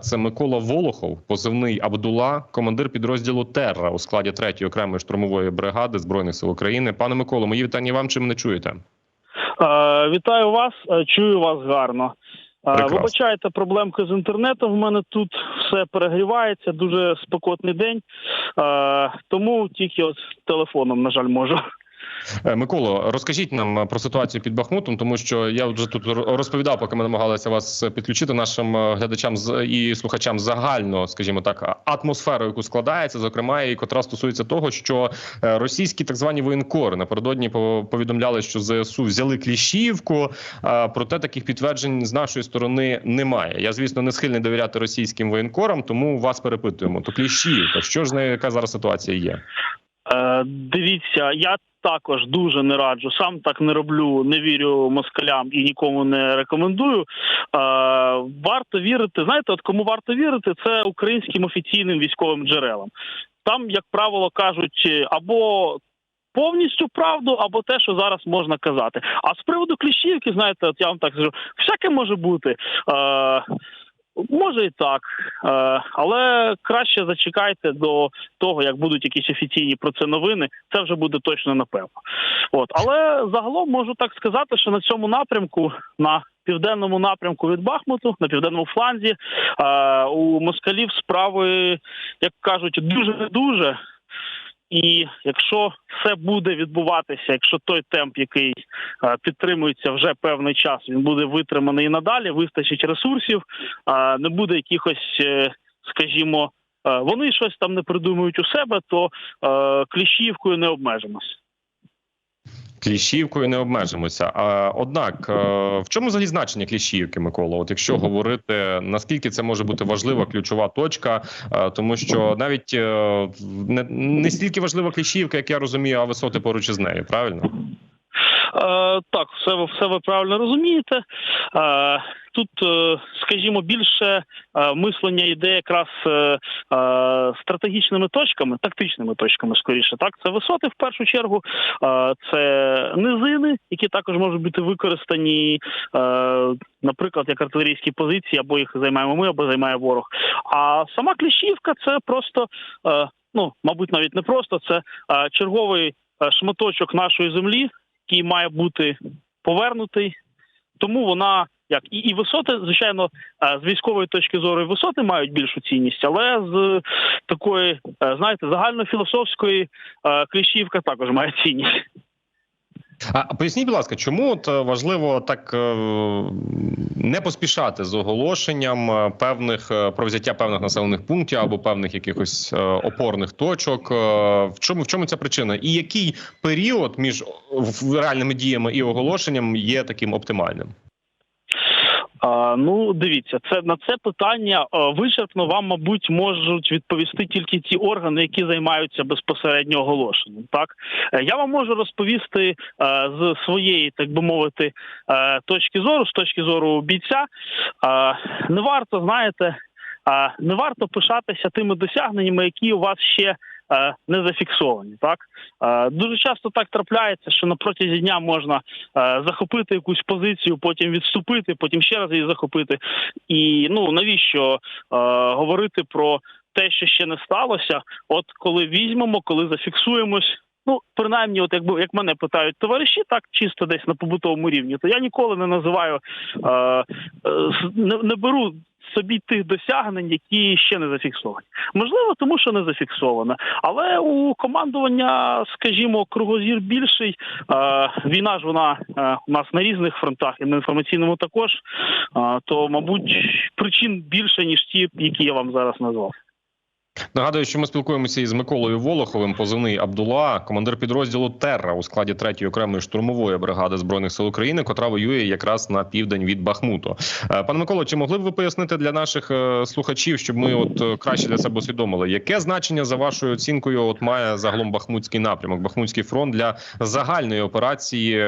Це Микола Волохов, позивний Абдула, командир підрозділу Терра у складі 3-ї окремої штурмової бригади збройних сил України. Пане Миколо, мої вітання вам. Чи мене чуєте? Е, Вітаю вас, е, чую вас гарно. Е, Прекрасно. Вибачайте проблемки з інтернетом. В мене тут все перегрівається, дуже спекотний день, Е, тому тільки от телефоном, на жаль, можу. Е, Миколо, розкажіть нам про ситуацію під Бахмутом, тому що я вже тут розповідав, поки ми намагалися вас підключити нашим е, глядачам і слухачам загально, скажімо так, атмосферу, яку складається, зокрема, і котра стосується того, що е, російські так звані воєнкори напередодні по- повідомляли, що ЗСУ взяли Кліщівку. е, Проте таких підтверджень з нашої сторони немає. Я, звісно, не схильний довіряти російським воєнкорам, тому вас перепитуємо. То Кліщівка, що ж з нею, яка зараз ситуація є? Е, Дивіться, я також дуже не раджу. Сам так не роблю, не вірю москалям і нікому не рекомендую. Е, Варто вірити. Знаєте, от кому варто вірити, це українським офіційним військовим джерелам. Там, як правило, кажуть або. Повністю правду або те, що зараз можна казати. А з приводу кліщівки, знаєте, от я вам так скажу, всяке може бути. Е, може і так, е, але краще зачекайте до того, як будуть якісь офіційні про це новини. Це вже буде точно напевно. От, але загалом можу так сказати, що на цьому напрямку на південному напрямку від Бахмуту, на південному фланзі, е, у москалів справи, як кажуть, дуже дуже. І якщо все буде відбуватися, якщо той темп, який е, підтримується вже певний час, він буде витриманий і надалі, вистачить ресурсів, не буде якихось, е, скажімо, е, вони щось там не придумують у себе, то кліщівкою не обмежимось. Кліщівкою не обмежимося. А однак, е, в чому взагалі значення кліщівки, Микола? От якщо говорити наскільки це може бути важлива ключова точка, е, тому що навіть е, не, не стільки важлива кліщівка, як я розумію, а висоти поруч із нею, правильно? Е, так, все, ви- все ви правильно розумієте. Е, тут, е, скажімо, більше мислення йде якраз стратегічними точками, тактичними точками, скоріше. Так, це висоти в першу чергу, це низини, які також можуть бути використані, наприклад, як артилерійські позиції, або їх займаємо ми, або займає ворог. А сама кліщівка це просто, ну, мабуть, навіть не просто, це черговий шматочок нашої землі який має бути повернутий. Тому вона як і, і висоти, звичайно, е, з військової точки зору висоти мають більшу цінність, але з такої, е, знаєте, загальнофілософської е, кліщівка також має цінність. А поясніть, будь ласка, чому от е, важливо так е, не поспішати з оголошенням е, певних про взяття певних населених пунктів або певних якихось опорних точок? В чому в чому ця причина? І який період між реальними діями і оголошенням є таким оптимальним? Ну, дивіться, це на це питання вичерпно вам, мабуть, можуть відповісти тільки ті органи, які займаються безпосередньо оголошенням. Так Е, я вам можу розповісти е, з своєї, так би мовити, е, точки зору, з точки зору бійця. Не варто, знаєте, не варто пишатися тими досягненнями, які у вас ще. Е, Не зафіксовані, так Е, дуже часто так трапляється, що на протязі дня можна е, захопити якусь позицію, потім відступити, потім ще раз її захопити. І ну навіщо говорити про те, що ще не сталося? От коли візьмемо, коли зафіксуємось. Ну, принаймні, от якби як мене питають товариші, так чисто десь на побутовому рівні, то я ніколи не називаю е, не, не беру собі тих досягнень, які ще не зафіксовані. Можливо, тому що не зафіксовано. Але у командування, скажімо, кругозір більший. Е, війна ж вона е, у нас на різних фронтах і на інформаційному також. Е, то, мабуть, причин більше ніж ті, які я вам зараз назвав. Нагадую, що ми спілкуємося із Миколою Волоховим, позивний Абдула, командир підрозділу Терра у складі 3-ї окремої штурмової бригади збройних сил України, котра воює якраз на південь від Бахмуту. Е, Пане Миколо, чи могли б ви пояснити для наших е, слухачів, щоб ми от е, краще для себе усвідомили, яке значення за вашою оцінкою от має загалом Бахмутський напрямок, Бахмутський фронт для загальної операції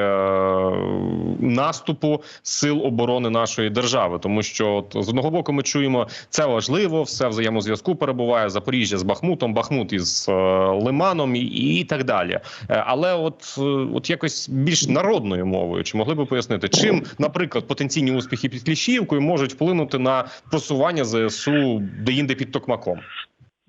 наступу сил оборони нашої держави? Тому що от, з одного боку ми чуємо це важливо, все взаємозв'язку перебуває Запоріжжя з Бахмутом, Бахмут із е, Лиманом і, і так далі. Е, Але от, е, от якось більш народною мовою, чи могли би пояснити, чим, наприклад, потенційні успіхи під Кліщівкою можуть вплинути на просування ЗСУ де-інде під Токмаком?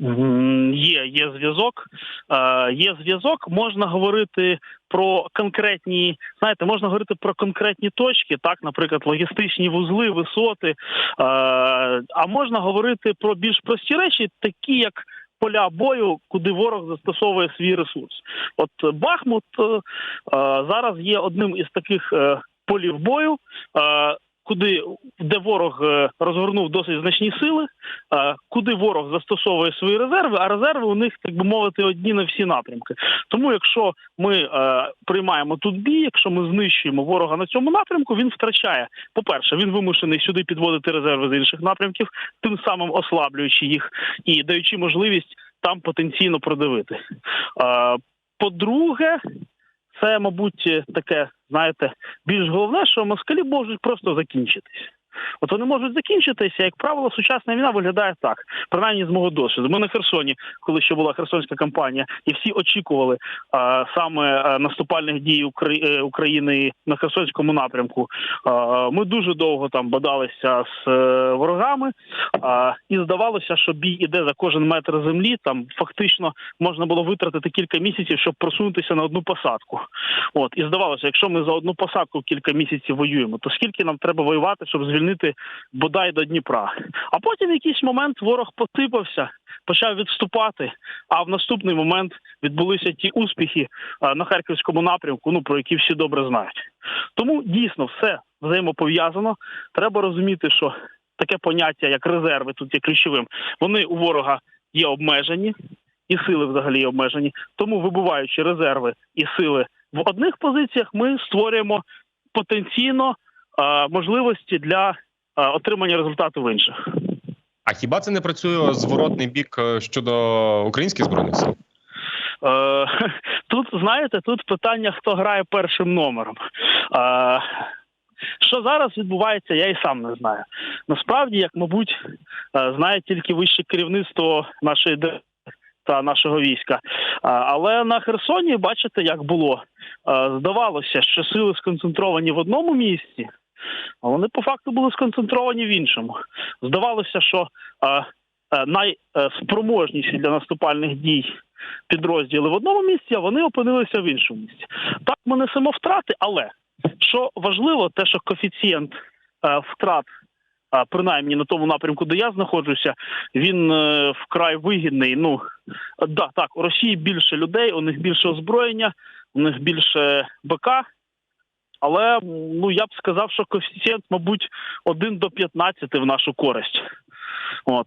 Є, є зв'язок. Е, є зв'язок. Можна говорити про конкретні, знаєте, можна говорити про конкретні точки, так, наприклад, логістичні вузли, висоти. Е, а можна говорити про більш прості речі, такі як. Поля бою, куди ворог застосовує свій ресурс, от Бахмут е, е, зараз є одним із таких е, полів бою, е, куди де ворог е, розгорнув досить значні сили, куди ворог застосовує свої резерви, а резерви у них, так би мовити, одні на всі напрямки. Тому, якщо ми е, приймаємо тут бій, якщо ми знищуємо ворога на цьому напрямку, він втрачає. По-перше, він вимушений сюди підводити резерви з інших напрямків, тим самим ослаблюючи їх і даючи можливість там потенційно продавити. Е, по-друге, це, мабуть, таке, знаєте, більш головне, що москалі можуть просто закінчитись. От вони можуть закінчитися, як правило, сучасна війна виглядає так, принаймні з мого досвіду. Ми на Херсоні, коли ще була Херсонська кампанія, і всі очікували а, саме наступальних дій Украї- е, України на Херсонському напрямку. А, ми дуже довго там бодалися з е, ворогами, а, і здавалося, що бій іде за кожен метр землі. Там фактично можна було витратити кілька місяців, щоб просунутися на одну посадку. От і здавалося, якщо ми за одну посадку кілька місяців воюємо, то скільки нам треба воювати, щоб звільнити бодай до Дніпра? А потім в якийсь момент ворог посипався, почав відступати. А в наступний момент відбулися ті успіхи на харківському напрямку, ну про які всі добре знають. Тому дійсно все взаємопов'язано. Треба розуміти, що таке поняття, як резерви, тут є ключовим. Вони у ворога є обмежені, і сили взагалі обмежені. Тому, вибуваючи резерви і сили в одних позиціях, ми створюємо потенційно е, можливості для е, отримання результату в інших. А хіба це не працює зворотний бік е, щодо українських збройних сил? Е, Тут знаєте, тут питання, хто грає першим номером. Е, Що зараз відбувається, я і сам не знаю. Насправді, як мабуть, е, знає тільки вище керівництво нашої держави та нашого війська. Е, Але на Херсоні бачите, як було. Е, Здавалося, що сили сконцентровані в одному місці, а вони по факту були сконцентровані в іншому. Здавалося, що е, е, найспроможніші для наступальних дій підрозділи в одному місці, а вони опинилися в іншому місці. Так ми несемо втрати, але що важливо, те, що коефіцієнт е, втрат, е, принаймні на тому напрямку, де я знаходжуся, він е, вкрай вигідний. Ну да, так, у Росії більше людей, у них більше озброєння, у них більше БК. Але ну я б сказав, що коефіцієнт, мабуть, 1 до 15 в нашу користь. От.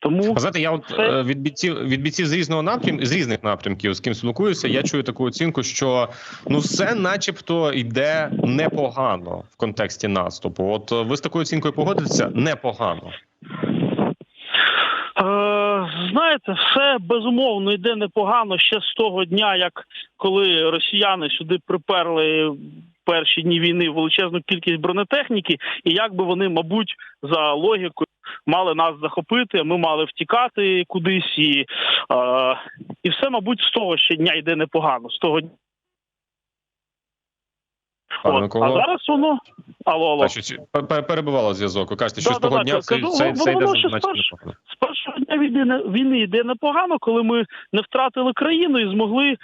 Тому Знаєте, я от Це- е, від бійців від бійців з різного напрям з різних напрямків, з ким спілкуюся, я чую таку оцінку, що ну все, начебто, йде непогано в контексті наступу. От е, ви з такою оцінкою погодитеся? Непогано. Знаєте, все безумовно йде непогано ще з того дня, як коли росіяни сюди приперли перші дні війни величезну кількість бронетехніки, і як би вони, мабуть, за логікою мали нас захопити, ми мали втікати кудись, і, е, і все, мабуть, з того ще дня йде непогано. З того дня. Пане От. А зараз воно. Алло, алло. Перебувало зв'язок? Ви кажете, що з Да-да-да, того дня це, воно йде ще значно спершу- з першого дня війни, війни йде непогано, коли ми не втратили країну і змогли е,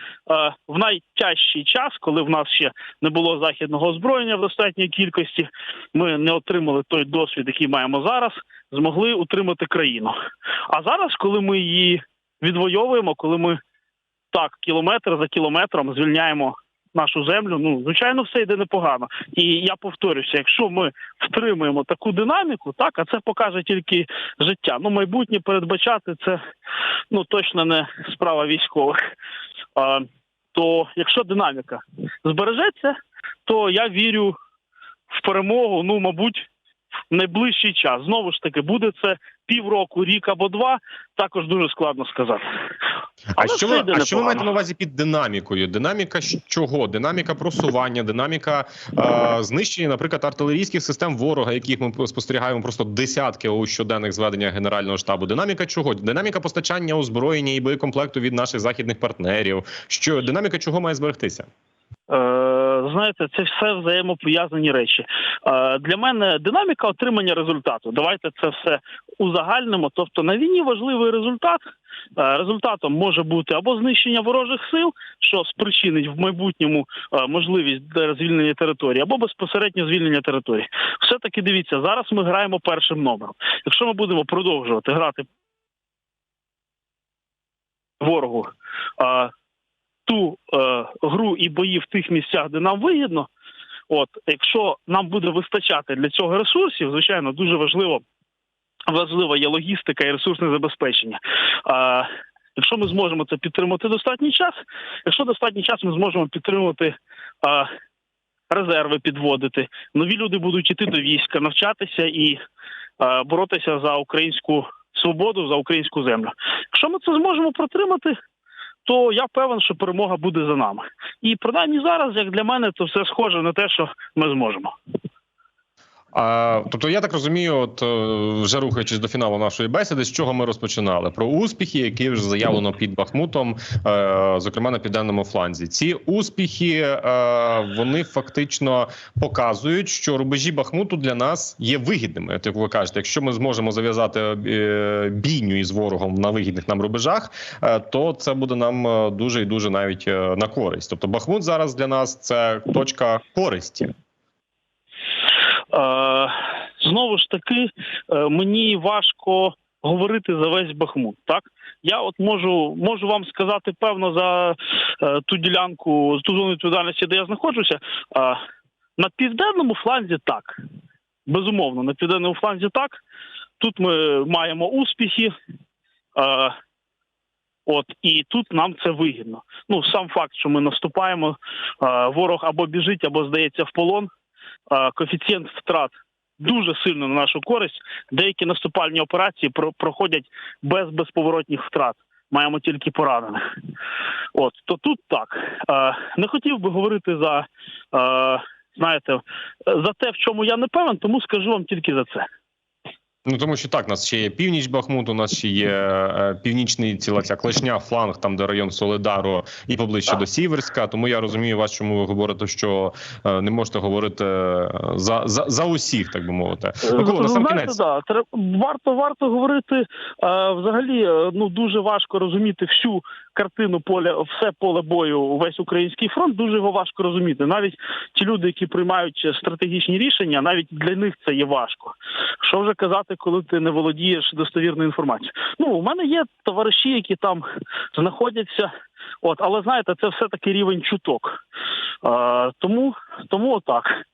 в найтяжчий час, коли в нас ще не було західного озброєння в достатній кількості, ми не отримали той досвід, який маємо зараз, змогли утримати країну. А зараз, коли ми її відвоюємо, коли ми так кілометр за кілометром звільняємо. Нашу землю, ну звичайно, все йде непогано. І я повторюся, якщо ми втримуємо таку динаміку, так а це покаже тільки життя. Ну, майбутнє передбачати це ну точно не справа військових. А, то якщо динаміка збережеться, то я вірю в перемогу. Ну, мабуть, в найближчий час. Знову ж таки, буде це півроку, рік або два. Також дуже складно сказати. А що ви, а що ви маєте на увазі під динамікою? Динаміка чого? Динаміка просування, динаміка е, знищення, наприклад, артилерійських систем ворога, яких ми спостерігаємо просто десятки у щоденних зведення Генерального штабу. Динаміка чого? Динаміка постачання озброєння і боєкомплекту від наших західних партнерів. Що динаміка чого має зберегтися? Е, знаєте, це все взаємопов'язані речі. Е, для мене динаміка отримання результату. Давайте це все узагальнимо. Тобто на війні важливий результат. Е, результатом може бути або знищення ворожих сил, що спричинить в майбутньому е, можливість для звільнення території, або безпосередньо звільнення території. Все таки дивіться, зараз ми граємо першим номером. Якщо ми будемо продовжувати грати ворогу. е, ту гру і бої в тих місцях, де нам вигідно. От, якщо нам буде вистачати для цього ресурсів, звичайно, дуже важливо важлива є логістика і ресурсне забезпечення. Е, якщо ми зможемо це підтримати достатній час, якщо достатній час ми зможемо підтримувати е, резерви, підводити, нові люди будуть йти до війська, навчатися і е, боротися за українську свободу, за українську землю. Якщо ми це зможемо протримати, то я певен, що перемога буде за нами. І принаймні зараз, як для мене, то все схоже на те, що ми зможемо. А, тобто, я так розумію, от е, вже рухаючись до фіналу нашої бесіди, з чого ми розпочинали? Про успіхи, які вже заявлено під Бахмутом, е, зокрема на південному фланзі. Ці успіхи е, вони фактично показують, що рубежі Бахмуту для нас є вигідними. Як ви кажете, якщо ми зможемо зав'язати бійню із ворогом на вигідних нам рубежах, то це буде нам дуже і дуже навіть на користь. Тобто, Бахмут зараз для нас це точка користі. Е, знову ж таки, е, мені важко говорити за весь Бахмут. Так я от можу можу вам сказати певно за е, ту ділянку, ту зону відповідальності, де я знаходжуся. На південному фланзі так. Безумовно, на південному фланзі так. Тут ми маємо успіхи. От і тут нам це вигідно. Ну сам факт, що ми наступаємо, е, ворог або біжить, або здається в полон. Коефіцієнт втрат дуже сильно на нашу користь. Деякі наступальні операції про- проходять без безповоротних втрат. Маємо тільки поранених. От то тут так. Не хотів би говорити за знаєте за те, в чому я не певен, тому скажу вам тільки за це. Ну тому що так, у нас ще є північ Бахмуту, у нас ще є е, північний ціла ця клешня, фланг, там де район Солидару і поближче Так. до Сіверська. Тому я розумію вас, чому ви говорите, що е, не можете говорити е, за, за, за усіх, так би мовити. Микола, Ви на сам кінець. да, варто варто говорити. Е, взагалі, е, ну дуже важко розуміти всю картину поля, все поле бою, весь український фронт. Дуже його важко розуміти. Навіть ті люди, які приймають стратегічні рішення, навіть для них це є важко. Що вже казати, коли ти не володієш достовірною інформацією? Ну, у мене є товариші, які там знаходяться. От, але знаєте, це все таки рівень чуток. Е, тому, тому отак.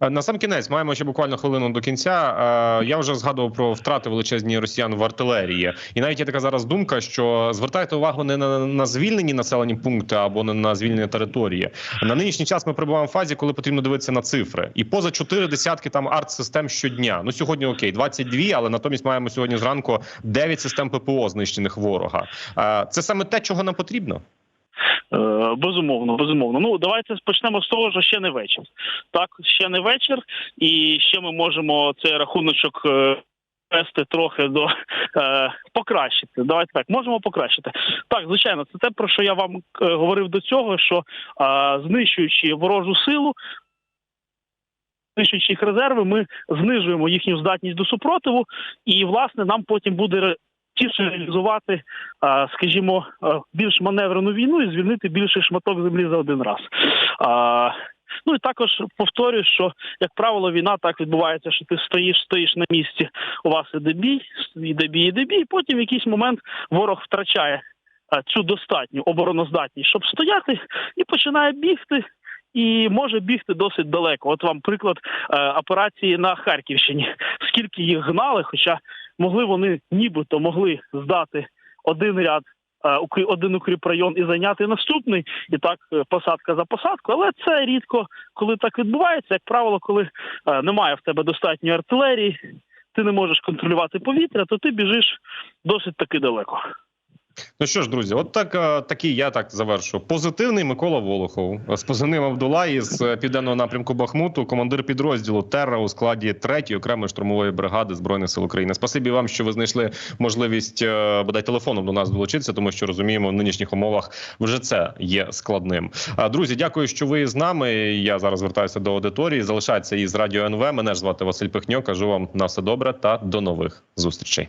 Е, На сам кінець маємо ще буквально хвилину до кінця. Е, Я вже згадував про втрати величезні росіян в артилерії, і навіть є така зараз думка, що звертайте увагу не на, на звільнені населені пункти або не на звільнені території. На нинішній час ми перебуваємо в фазі, коли потрібно дивитися на цифри, і поза чотири десятки там арт-систем щодня. Ну сьогодні окей, 22, але натомість маємо сьогодні зранку 9 систем ППО знищених ворога. Е, Це саме те, чого нам потрібно. Е, Безумовно, безумовно. Ну давайте почнемо з того, що ще не вечір. Так, ще не вечір, і ще ми можемо цей рахуночок е, вести трохи до е, покращити. Давайте так, можемо покращити. Так, звичайно, це те, про що я вам е, говорив до цього, що е, знищуючи ворожу силу. Знищуючи їх резерви, ми знижуємо їхню здатність до супротиву, і власне нам потім буде тіше реалізувати скажімо, більш маневрену війну і звільнити більший шматок землі за один раз. Ну і також повторюю, що як правило, війна так відбувається, що ти стоїш, стоїш на місці. У вас іде бій, іде бій, іде бій. Потім в якийсь момент ворог втрачає цю достатню обороноздатність, щоб стояти, і починає бігти. І може бігти досить далеко. От вам приклад е, операції на Харківщині. Скільки їх гнали, хоча могли вони нібито могли здати один ряд, е, один укріпрайон і зайняти наступний, і так е, посадка за посадку. Але це рідко, коли так відбувається. Як правило, коли е, немає в тебе достатньої артилерії, ти не можеш контролювати повітря, то ти біжиш досить таки далеко. Ну що ж, друзі, от так е, такий я так завершу. Позитивний Микола Волохов з позивним Абдула із е, південного напрямку Бахмуту, командир підрозділу Терра у складі 3-ї окремої штурмової бригади збройних сил України. Спасибі вам, що ви знайшли можливість е, бодай телефоном до нас долучитися, тому що розуміємо, в нинішніх умовах вже це є складним. Друзі, дякую, що ви з нами. Я зараз звертаюся до аудиторії. Залишайтеся із радіо НВ. Мене ж звати Василь Пихньо. Кажу вам на все добре та до нових зустрічей.